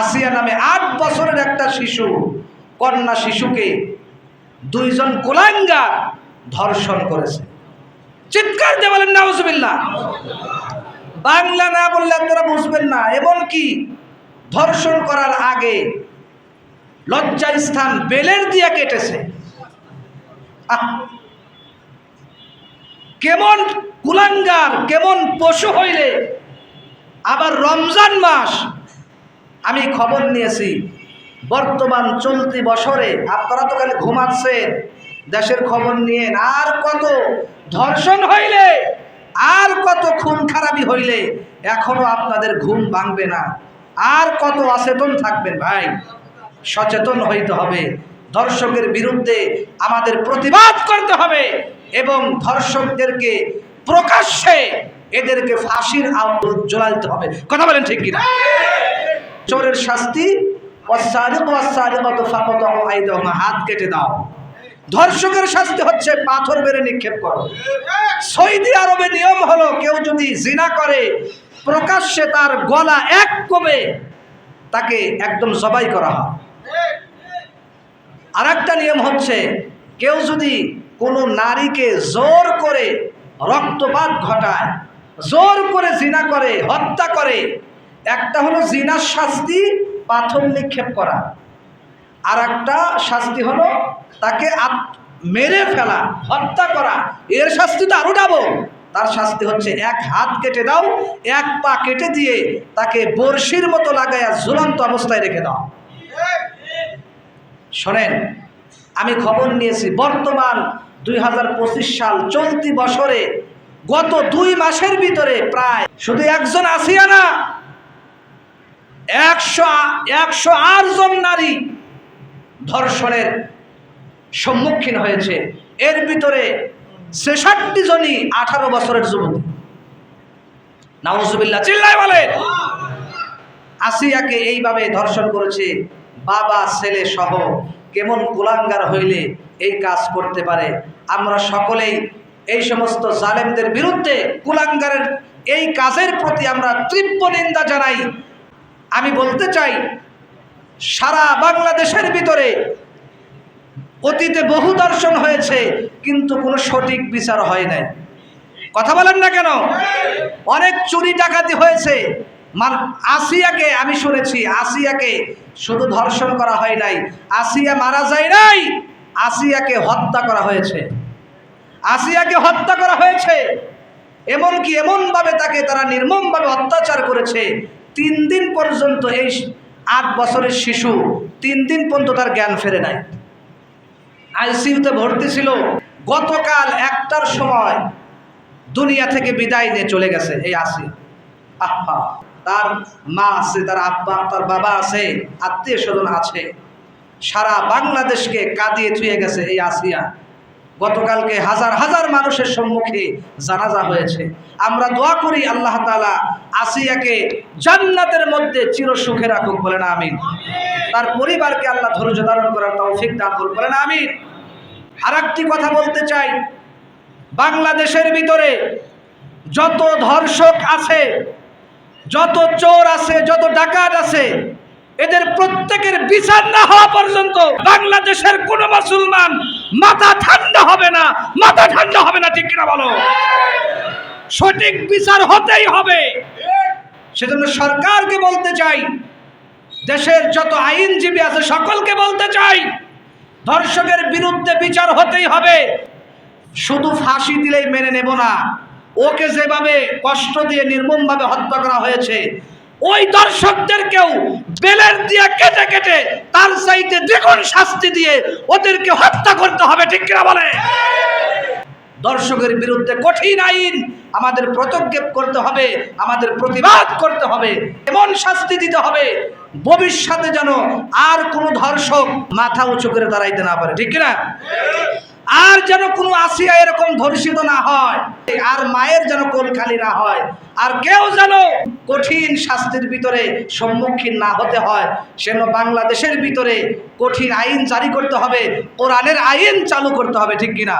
আসিয়া নামে আট বছরের একটা শিশু, কন্যা শিশুকে দুইজন কোলাঙ্গার ধর্ষণ করেছে। চিৎকার দিয়ে বলেন, নাউজুবিল্লাহ। বাংলা না বললে আপনারা বুঝবেন না। এমন কি? ধর্ষণ করার আগে লজ্জা স্থান বেলের দিয়ে কেটেছে। কেমন কুলাঙ্গার, কেমন পশু হইলে আবার রমজান মাস আমি খবর নিয়েছি, বর্তমান চলতি বছরে আপনারা তো খালি ঘুমাচ্ছেন, দেশের খবর নিয়ে আর কত ধর্ষণ হইলে, আর কত খুন খারাপি হইলে, এখনও আপনাদের ঘুম ভাঙবে না। আর কত অচেতন থাকবেন ভাই, সচেতন হইতে হবে। ধর্ষকের বিরুদ্ধে আমাদের প্রতিবাদ করতে হবে এবং ধর্ষকদেরকে প্রকাশ্যে এদেরকে ফাঁসির আউট জ্বলাইতে হবে। কথা বলেন ঠিক কিনা? চোরের শাস্তি হাত কেটে দাও। ধর্ষকের শাস্তি হচ্ছে পাথর বেড়ে নিক্ষেপ করো। সৌদি আরবে নিয়ম হলো, কেউ যদি জিনা করে, প্রকাশ্যে তার গলা এক কমে, তাকে একদম জবাই করা হয়। আর একটা নিয়ম হচ্ছে, কেউ যদি কোনো নারীকে জোর করে রক্তপাত ঘটায়, জোর করে জিনা করে, হত্যা করে একটা হলো জিনার শাস্তি, পাথর নিক্ষেপ করা। আর একটা শাস্তি হলো তাকে মেরে ফেলা, হত্যা করা। এর শাস্তি তো আরও ডাবল তার শাস্তি হচ্ছে এক হাত কেটে দাও, এক পা কেটে দিয়ে তাকে বড়শির মতো লাগাইয়া ঝুলন্ত অবস্থায় রেখে দাও। শোনেন, আমি খবর নিয়েছি, বর্তমান দুই হাজার পঁচিশ সাল চলতি বছরে গত দুই মাসের ভিতরে প্রায় শুধু একজন আসিয়া না একশো একশো আট জন নারী ধর্ষণের সম্মুখীন হয়েছে। এর ভিতরে ছেষট্টি জনই আঠারো বছরের যুবতী। নাউজুবিল্লাহ, চিল্লায় বলে আসিয়াকে এইভাবে ধর্ষণ করেছে, বাবা, ছেলে সহ। কেমন কুলাঙ্গার হইলে এই কাজ করতে পারে? আমরা সকলেই এই সমস্ত জালেমদের বিরুদ্ধে কুলাঙ্গারের এই কাজের প্রতি আমরা তীব্র নিন্দা জানাই। আমি বলতে চাই, সারা বাংলাদেশের ভিতরে অতীতে বহু দর্শন হয়েছে, কিন্তু কোনো সঠিক বিচার হয় নাই। কথা বলেন না কেন? অনেক চুরি ডাকাতি হয়েছে। মান আসিয়াকে আমি শুনেছি, আসিয়াকে শুধু ধর্ষণ করা হয় নাই। আসিয়া মারা যায় নাই, আসিয়াকে হত্যা করা হয়েছে। আসিয়াকে হত্যা করা হয়েছে। এমনকি এমনভাবে তাকে তারা নির্মমভাবে অত্যাচার করেছে। তিন দিন পর্যন্ত এই আট বছরের শিশু তিন দিন পর্যন্ত তার জ্ঞান ফেরে নাই। আইসিইউতে ভর্তি ছিল। গতকাল একটার সময় দুনিয়া থেকে বিদায় নিয়ে চলে গেছে এই আসি আহা, তার মা আছে, তার আব্বা, তার বাবা আছে, আত্মীয় স্বজন আছে। সারা বাংলাদেশকে কাঁদিয়ে থুয়ে গেছে এই আসিয়া। গতকালকে হাজার হাজার মানুষের সম্মুখে জানাজা হয়েছে। আমরা দোয়া করি আল্লাহ তালা আসিয়াকে জান্নাতের মধ্যে চির সুখে রাখুক বলেন আমিন। তার পরিবারকে আল্লাহ ধৈর্য ধারণ করার তৌফিক দান করুক বলেন আমিন। আর একটি কথা বলতে চাই, বাংলাদেশের ভিতরে যত ধর্ষক আছে, যত চোর আছে, যত ডাকাত আছে এদের প্রত্যেকের বিচার না হওয়া পর্যন্ত বাংলাদেশের কোন মুসলমান মাথা ঠান্ডা হবে না, মাথা ঠান্ডা হবে না, ঠিক কিনা বলো? সঠিক বিচার হতেই হবে। সেজন্য সরকারকে বলতে চাই, দেশের যত আইনজীবী আছে সকলকে বলতে চাই, ধর্ষকের বিরুদ্ধে বিচার হতেই হবে। শুধু ফাঁসি দিলেই মেনে নেব না। ওকে যেভাবে কষ্ট দিয়ে নির্মমভাবে হত্যা করা হয়েছে ওই দর্শকদেরকেও বেলের দিয়ে কেটে কেটে তার চাইতে দ্বিগুণ শাস্তি দিয়ে ওদেরকে হত্যা করতে হবে, ঠিক কিনা বলে? দর্শকের বিরুদ্ধে কঠিন আইন আমাদের প্রতজ্ঞেপ করতে হবে, আমাদের প্রতিবাদ করতে হবে, এমন শাস্তি দিতে হবে, ভবিষ্যতে যেন আর কোনো ধর্ষক মাথা উঁচু করে দাঁড়াইতে না পারে, ঠিক কিনা? আর যেন কোনো আসিয়া এরকম ধর্ষিত না হয়, আর মায়ের যেন কোল খালি না হয়, আর কেউ যেন কঠিন শাস্তির ভিতরে সম্মুখীন না হতে হয়, সেন বাংলাদেশের ভিতরে কঠিন আইন জারি করতে হবে, কোরআনের আইন চালু করতে হবে, ঠিক কিনা?